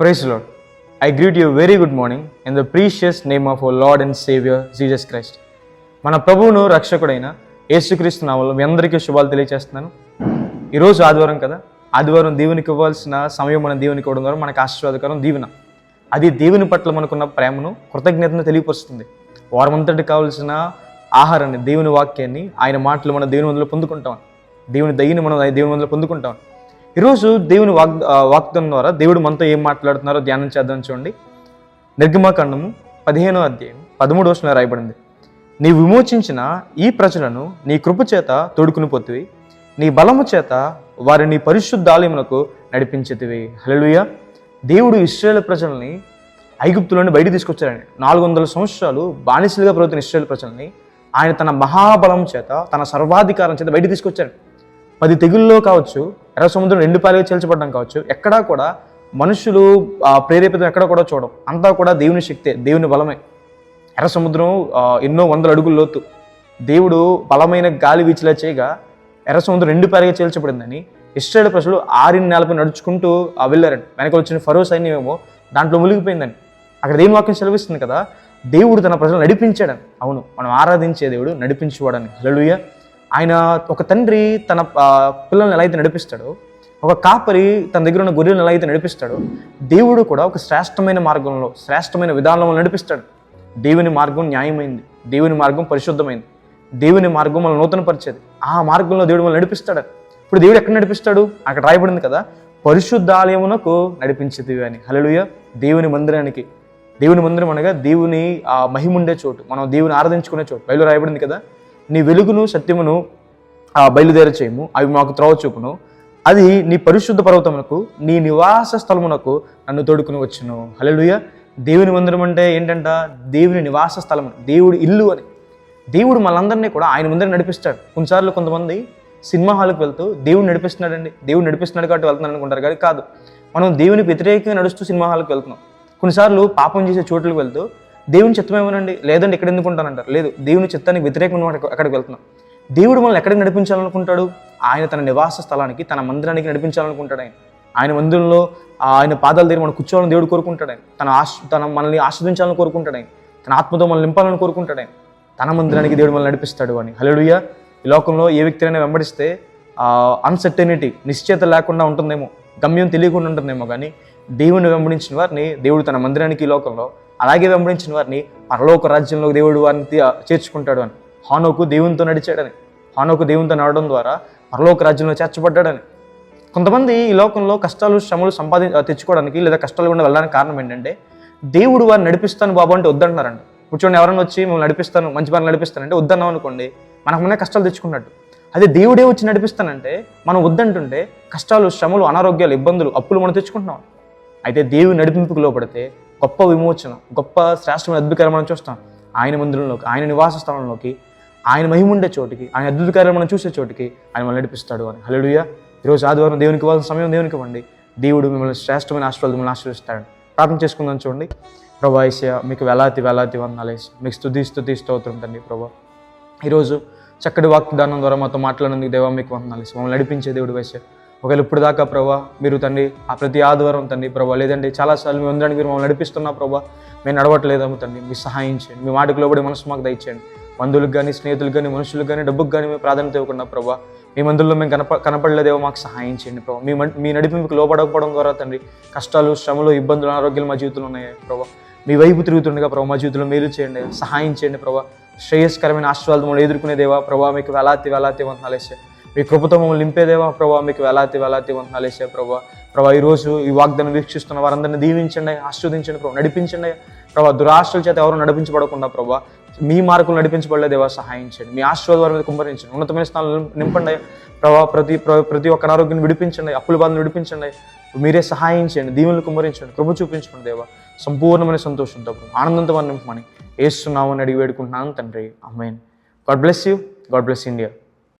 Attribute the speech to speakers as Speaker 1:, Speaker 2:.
Speaker 1: Praise lord I greet you very good morning in the precious name of our lord and saviour Jesus Christ మన ప్రభువును రక్షకుడైన యేసుక్రీస్తు నామంలో మీ అందరికీ శుభాలు తెలియజేస్తున్నాను ఈరోజు ఆదివారం కదా? ఆదివారం దేవునికి ఇవ్వాల్సిన సమయం మన దేవునికి ఇవ్వడం ద్వారా మనకు ఆశీర్వాదకరం దీవెన. అది దేవుని పట్ల మనకున్న ప్రేమను కృతజ్ఞతను తెలియపరుస్తుంది. వారమంతటి కావాల్సిన ఆహారాన్ని దేవుని వాక్యాన్ని ఆయన మాటలు మన దేవుని మందులో పొందుకుంటాం. దేవుని దయ్యని మనం దేవుని మందులో పొందుకుంటాం. ఈరోజు దేవుని వాగ్ వాగ్దం ద్వారా దేవుడు మనతో ఏం మాట్లాడుతున్నారో ధ్యానం చేద్దాం చూడండి. నిర్గమాకాండము పదిహేనో అధ్యాయం పదమూడు వర్షంలో రాయబడింది. నీ విమోచించిన ఈ ప్రజలను నీ కృప చేత తోడుకుని పోతివి. నీ బలము చేత వారిని పరిశుద్ధాలయమునకు నడిపించేతివి. హలలుయ దేవుడు ఇస్రాయేల్ ప్రజల్ని ఐగుప్తులోని బయట తీసుకొచ్చారని నాలుగు వందల సంవత్సరాలు బానిసలుగా ప్రభుత్వం ఇస్రాయేల్ ప్రజల్ని ఆయన తన మహాబలం చేత తన సర్వాధికారం చేత బయట తీసుకొచ్చారు పది తెగుల్లో కావచ్చు ఎర్ర సముద్రం రెండు పాలుగా చేల్చబడడం కావచ్చు. ఎక్కడా కూడా మనుషులు ఆ, ప్రేరేపితం ఎక్కడ కూడా చూడడం అంతా కూడా దేవుని శక్తే దేవుని బలమే. ఎర్ర సముద్రం ఎన్నో వందల అడుగుల లోతు. దేవుడు బలమైన గాలి వీచిలా చేయగా ఎర్ర సముద్రం రెండు పేరుగా చేల్చబడిందని ఇస్రాయేల్ ప్రజలు ఆరిన నేలపై నడుచుకుంటూ వెళ్ళారండి. వెనక వచ్చిన ఫరో సైన్యమేమో ఏమో దాంట్లో మునిగిపోయిందని. అక్కడ దేవుని వాక్యం సెలవిస్తుంది కదా దేవుడు తన ప్రజలు నడిపించాడని. అవును మనం ఆరాధించే దేవుడు నడిపించేవాడని. హల్లెలూయా. ఆయన ఒక తండ్రి తన పిల్లల్ని ఎలా అయితే నడిపిస్తాడో ఒక కాపరి తన దగ్గర ఉన్న గొర్రెలను ఎలా అయితే నడిపిస్తాడో దేవుడు కూడా ఒక శ్రేష్టమైన మార్గంలో శ్రేష్టమైన విధానంలో నడిపిస్తాడు. దేవుని మార్గం న్యాయమైంది దేవుని మార్గం పరిశుద్ధమైంది దేవుని మార్గం మనం నూతనపరిచేది. ఆ మార్గంలో దేవుడు మనం నడిపిస్తాడు. ఇప్పుడు దేవుడు ఎక్కడ నడిపిస్తాడు? అక్కడ రాయబడింది కదా పరిశుద్ధాలయమునకు నడిపించేది అని. హలలుయ దేవుని మందిరానికి. దేవుని మందిరం అనగా దేవుని ఆ మహిముండే చోటు. మనం దేవుని ఆరాధించుకునే చోటు. బయలు రాయబడింది కదా నీ వెలుగును సత్యమును ఆ బయలుదేర చేయము అవి మాకు త్రోవ చూపును. అది నీ పరిశుద్ధ పర్వతమునకు నీ నివాస స్థలమునకు నన్ను తోడుకుని వచ్చును. హల్లెలూయా. దేవుని మందిరం అంటే ఏంటంట? దేవుని నివాస స్థలం దేవుడి ఇల్లు అని. దేవుడు మనందరినీ కూడా ఆయన ముందర నడిపిస్తాడు. కొన్నిసార్లు కొంతమంది సినిమా హాల్కి వెళ్తూ దేవుడు నడిపిస్తున్నాడండి. దేవుడు నడిపిస్తున్నాడు కాబట్టి వెళ్తున్నాను అనుకుంటారు. కానీ కాదు. మనం దేవునికి వ్యతిరేకంగా నడుస్తూ సినిమా హాల్కి వెళ్తున్నాం. కొన్నిసార్లు పాపం చేసే చోట్లకు వెళ్తూ దేవుని చిత్తమేమోనండి లేదండి ఇక్కడ ఎందుకు ఉంటానంటారు? లేదు దేవుని చిత్తానికి వ్యతిరేకంగా అక్కడికి వెళ్తున్నాం. దేవుడు మనల్ని ఎక్కడికి నడిపించాలనుకుంటాడు? ఆయన తన నివాస స్థలానికి తన మందిరానికి నడిపించాలనుకుంటాడు ఆయన. ఆయన మందిరంలో ఆయన పాదాల దగ్గర మనం కూర్చోవాలని దేవుడు కోరుకుంటాడు ఆయన. తన ఆశ తన మనల్ని ఆస్వాదించాలని కోరుకుంటాడు ఆయన. తన ఆత్మతో మనల్ని నింపాలని కోరుకుంటాడు ఆయన. తన మందిరానికి దేవుడు మనల్ని నడిపిస్తాడు అని. హల్లెలూయా. ఈ లోకంలో ఏ వ్యక్తినైనా వెంబడిస్తే అన్సర్టెనిటీ నిశ్చయత లేకుండా ఉంటుందేమో. గమ్యం తెలియకుండా ఉంటుందేమో కానీ దేవుని వెంబడించిన వారిని దేవుడు తన మందిరానికి ఈ లోకంలో అలాగే వెంబడించిన వారిని పరలోక రాజ్యంలో దేవుడు వారిని చేర్చుకుంటాడు అని. హానోకు దేవునితో నడిచాడని. హానోకు దేవునితో నడవడం ద్వారా పరలోక రాజ్యంలో చేర్చబడ్డాడని. కొంతమంది ఈ లోకంలో కష్టాలు శ్రమలు సంపాది తెచ్చుకోవడానికి లేదా కష్టాలు గుండా వెళ్ళడానికి కారణం ఏంటంటే దేవుడు వారిని నడిపిస్తాను బాబు అంటే వద్దంటున్నారండి కూర్చొని ఎవరైనా వచ్చి మేము నడిపిస్తాను మంచి పని నడిపిస్తానంటే వద్దన్నాం అనుకోండి మనకు మన కష్టాలు తెచ్చుకున్నట్టు. అదే దేవుడే వచ్చి నడిపిస్తానంటే మనం వద్దంటుంటే కష్టాలు శ్రమలు అనారోగ్యాలు ఇబ్బందులు అప్పులు మనం తెచ్చుకుంటున్నాం. అయితే దేవుని నడిపింపుకు లోపడితే గొప్ప విమోచన గొప్ప శ్రేష్టమైన అద్భుతకరం మనం చూస్తాం. ఆయన మందిరంలోకి ఆయన నివాస స్థలంలోకి ఆయన మహిముండే చోటికి ఆయన అద్భుతకార్యం మనం చూసే చోటికి ఆయన మనం నడిపిస్తాడు అని. హలడుయ ఈరోజు ఆదివారం దేవునికి ఇవ్వాల్సిన సమయం దేవునికి ఇవ్వండి. దేవుడు మిమ్మల్ని శ్రేష్టమైన ఆశీర్వాదం మిమ్మల్ని ఆశీర్వదిస్తాడు ప్రార్థన చేసుకుందాం చూడండి. ప్రభా ఏసయ్య మీకు వెలాతి వెలాతి వందాలేసి మీకు స్థుతి స్థుతి స్తోత్రం తండ్రి ప్రభా. ఈరోజు చక్కటి వాగ్దానం ద్వారా మాతో మాట్లాడినందుకు దేవా మీకు వందాలేసి మమ్మల్ని నడిపించే దేవుడు వేసే ఒకవేళ ఇప్పుడు దాకా ప్రభా మీరు తండ్రి ఆ ప్రతి ఆదివారం తండ్రి ప్రభా లేదండి చాలాసార్లు మీ అందరినీ మీరు మమ్మల్ని నడిపిస్తున్నా ప్రభా మేము నడవట్లేదేమో తండ్రి మీ సహాయం చేయండి మీ మాటకు లోబడి మనసు మాకు దయచేయండి. బంధువులకు కానీ స్నేహితులకు కానీ మనుషులకు కానీ డబ్బుకు కానీ మేము ప్రాధాన్యత ఇవ్వకుండా ప్రభా మీ మందుల్లో మేము కనప కనపడలేదేమో మాకు సహాయం చేయండి ప్రభా. మీ మీ నడిపింపుకు లోపడకపోవడం ద్వారా తండ్రి కష్టాలు శ్రమలు ఇబ్బందులు అనారోగ్యాలు మా జీవితంలో ఉన్నాయి ప్రభా. మీ వైపు తిరుగుతుండగా ప్రభా మా జీవితంలో మేలు చేయండి సహాయం చేయండి ప్రభా. శ్రేయస్కరమైన ఆశీర్వాదం ఎదుర్కొనేదేవా ఎదుర్కొనే దేవా ప్రభా మీకు వేలాతి వేలాతి వంతాలేసే మీ కృపతో మమ్మల్ని నింపేదేవా ప్రభా? మీకు వేలాతి వేలాతి వందనాలేసే ప్రభా. ప్రభా ఈరోజు ఈ వాగ్దానం వీక్షిస్తున్న వారందరిని దీవించండి ఆశీర్వదించండి ప్రభు నడిపించండి ప్రభా దురాశల చేత ఎవరు నడిపించబడకుండా ప్రభా మీ మార్కులు నడిపించబడలేదేవా? సహాయించండి మీ ఆశీర్వాద వారి మీద కుంభరించండి ఉన్నతమైన స్థానాలు నింపండి ప్రభా ప్రతి ప్రతి ఒక్క ఆరోగ్యం విడిపించండి అప్పుల బాధను విడిపించండి మీరే సహాయించండి చేయండి కుమ్మరించండి కృప చూపించండి దేవా. సంపూర్ణమైన సంతోషంతో ఆనందంతో వారిని నింపమని వేస్తున్నామని అడిగి వేడుకుంటున్నాను తండ్రి. అమ్మాయిని God bless you. God bless India.